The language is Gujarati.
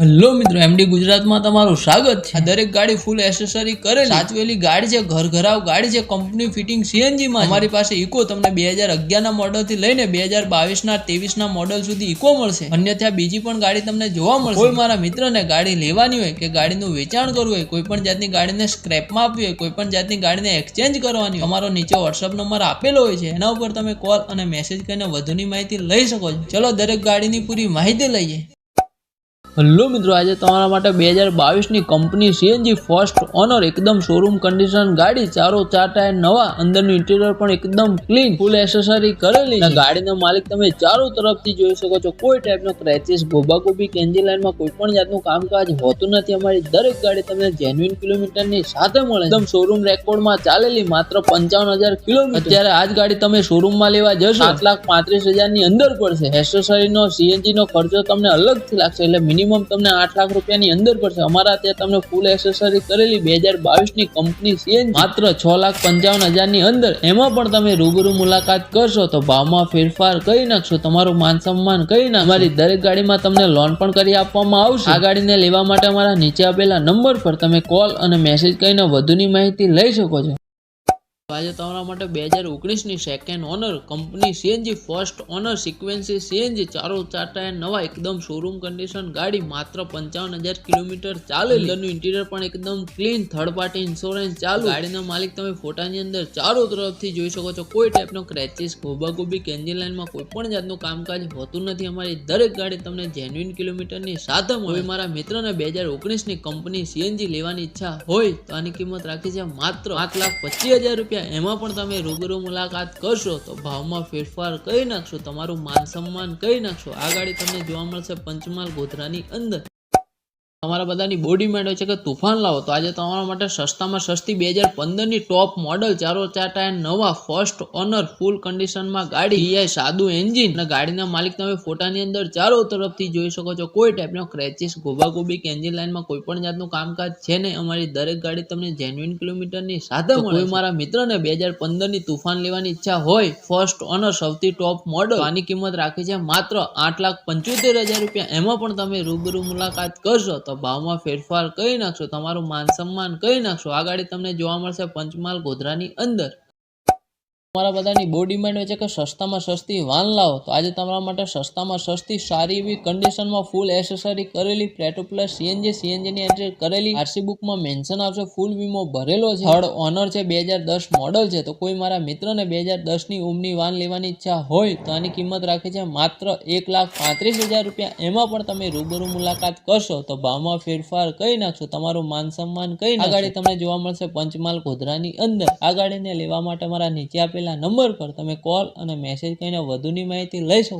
હેલો મિત્રો એમડી ગુજરાતમાં તમારું સ્વાગત છે. દરેક ગાડી ફૂલ એસેસરી કરે સાચવેલી ગાડી છે ઘર ઘરાવ ગાડી છે કંપની ફિટિંગ સીએનજી માં અમારી પાસે ઇકો તમને બે હજાર અગિયાર ના મોડલથી લઈને બે હજાર બાવીસ ના ત્રેવીસ ના મોડલ સુધી ઇકો મળશે. અન્યથા બીજી પણ ગાડી તમને જોવા મળશે. કોઈ મારા મિત્રને ગાડી લેવાની હોય કે ગાડીનું વેચાણ કરવું હોય, કોઈ પણ જાતની ગાડીને સ્ક્રેપમાં આપવી હોય, કોઈ પણ જાતની ગાડીને એક્સચેન્જ કરવાની અમારો નીચે વોટ્સઅપ નંબર આપેલો હોય છે. એના ઉપર તમે કોલ અને મેસેજ કરીને વધુની માહિતી લઈ શકો છો. ચલો દરેક ગાડીની પૂરી માહિતી લઈએ. હેલો મિત્રો, આજે તમારા માટે બે હજાર બાવીસની કંપની સીએનજી ફર્સ્ટ ઓનર એકદમ શોરૂમ કન્ડિશન ગાડી, ચારો ચાર ટાયર નવા, અંદરનું ઇન્ટિરિયર પણ એકદમ ક્લીન ફૂલ એસેસરી કરેલી ગાડીનો માલિક તમે ચારો તરફથી જોઈ શકો છો, કોઈ ટાઈપનો ક્રેચિસ ગોબાગોબી કે એન્જિન લાઇનમાં કોઈ પણ જાતનું કામકાજ હોતું નથી. અમારી દરેક ગાડી તમને જેન્યુઇન કિલોમીટરની સાથે મળે. એકદમ શોરૂમ રેકોર્ડમાં ચાલેલી માત્ર પંચાવન હજાર કિલોમીટર. અત્યારે આ જ ગાડી તમે શોરૂમમાં લેવા જશો. સાત લાખ પાંત્રીસ હજારની અંદર પડશે. એસેસરીનો સીએનજી નો ખર્ચો તમને અલગથી લાગશે. એટલે મિનિમમ તમને આઠ લાખ રૂપિયાની અંદર પડશે. અમારા ત્યાં તમને ફૂલ એસેસરી કરેલી બે હજાર બાવીસની કંપની સીએનજી માત્ર છ લાખ પંચાવન હજારની અંદર. એમાં પણ તમે રૂબરૂ મુલાકાત કરશો તો ભાવમાં ફેરફાર કરી નાખશો. તમારું માન સન્માન કરી ના અમારી દરેક ગાડીમાં તમને લોન પણ કરી આપવામાં આવશે. આ ગાડીને લેવા માટે અમારા નીચે આપેલા નંબર પર તમે કોલ અને મેસેજ કરીને વધુની માહિતી લઈ શકો છો. આજે તમારા માટે બે હજાર ઓગણીસની second owner company CNG first owner સિક્વન્સી CNG ચારો ટાયર નવા એકદમ શોરૂમ કન્ડિશન ગાડી માત્ર પંચાવન હજાર કિલોમીટર ચાલે. અંદરનું ઇન્ટિરિયર પણ એકદમ ક્લીન થર્ડ પાર્ટી ઇન્સ્યોરન્સ ચાલુ. ગાડીના માલિક તમે ફોટાની અંદર ચારો તરફથી જોઈ શકો છો. કોઈ ટાઈપનો ક્રેચિસ ગોબાગોબી કે એન્જિન લાઇનમાં કોઈ પણ જાતનું કામકાજ હોતું નથી. અમારી દરેક ગાડી તમને જેન્યુઇન કિલોમીટરની સાથે મળે. મારા મિત્રને બે હજાર ઓગણીસની કંપની સીએનજી લેવાની ઈચ્છા હોય તો આની કિંમત રાખી છે માત્ર આઠ લાખ પચીસ હજાર રૂપિયા. એમાં પણ તમે રૂબરૂ મુલાકાત કરશો તો ભાવમાં ફેરફાર કરી નાખશો, તમારું માન સન્માન કરી નાખશો. આ ગાડી તમને જોવા મળશે પંચમહાલ ગોધરાની અંદર. તમારા બધાની બોડી માંડો છે કે તુફાન લાવો. તો આજે તમારા માટે સસ્તામાં સસ્તી બે હજાર પંદરની ટોપ મોડલ ચારો ચાર ટાયર નવા ફર્સ્ટ ઓનર ફૂલ કન્ડિશનમાં ગાડી ઈઆઈ સાદું એન્જિન અને ગાડીના માલિક તમે ફોટાની અંદર ચારો તરફથી જોઈ શકો છો. કોઈ ટાઈપનો ક્રેચિસ ગોબાગોબી કે એન્જિન લાઇનમાં કોઈ પણ જાતનું કામકાજ છે નહીં. અમારી દરેક ગાડી તમને જેન્યુઇન કિલોમીટરની સાથે મળે કોઈ મારા મિત્રને બે હજાર પંદરની તુફાન લેવાની ઈચ્છા હોય ફર્સ્ટ ઓનર સૌથી ટોપ મોડલ આની કિંમત રાખી છે માત્ર આઠ લાખ પંચોતેર હજાર રૂપિયા. એમાં પણ તમે રૂબરૂ મુલાકાત કરશો તો ભાવમાં ફેરફાર કરી નાખશો, તમારું માન સન્માન કરી નાખશો. આ તમને જોવા મળશે પંચમહાલ ગોધરાની અંદર. તમારા બધાની બહુ ડિમાન્ડ હોય છે કે સસ્તામાં સસ્તી વાન લાવો, તો આજે તમારા માટે સસ્તામાં સસ્તી સારી એવી કન્ડિશનમાં ફૂલ એસેસરી કરેલી પ્લેટો પ્લસ સીએનજી સીએનજીની એન્ટ્રી કરેલી આરસી બુકમાં મેન્શન આવશે ફૂલ વીમો ભરેલો છે. થર્ડ ઓનર છે, બે હજાર દસ મોડલ છે, તો કોઈ મારા મિત્રને બે હજાર દસની ઉમની વાન લેવાની ઈચ્છા હોય, તો આની કિંમત રાખે છે માત્ર એક લાખ પાંત્રીસ હજાર રૂપિયા. એમાં પણ તમે રૂબરૂ મુલાકાત કરશો, તો ભાવમાં ફેરફાર કરી નાખશો, તમારું માન સન્માન કઈ આ ગાડી તમને જોવા મળશે પંચમહાલ ગોધરાની અંદર. આ ગાડીને લેવા માટે મારા નીચે આપેલા નંબર પર તમે કોલ અને મેસેજ કરીને વધુની માહિતી લઈ શકો.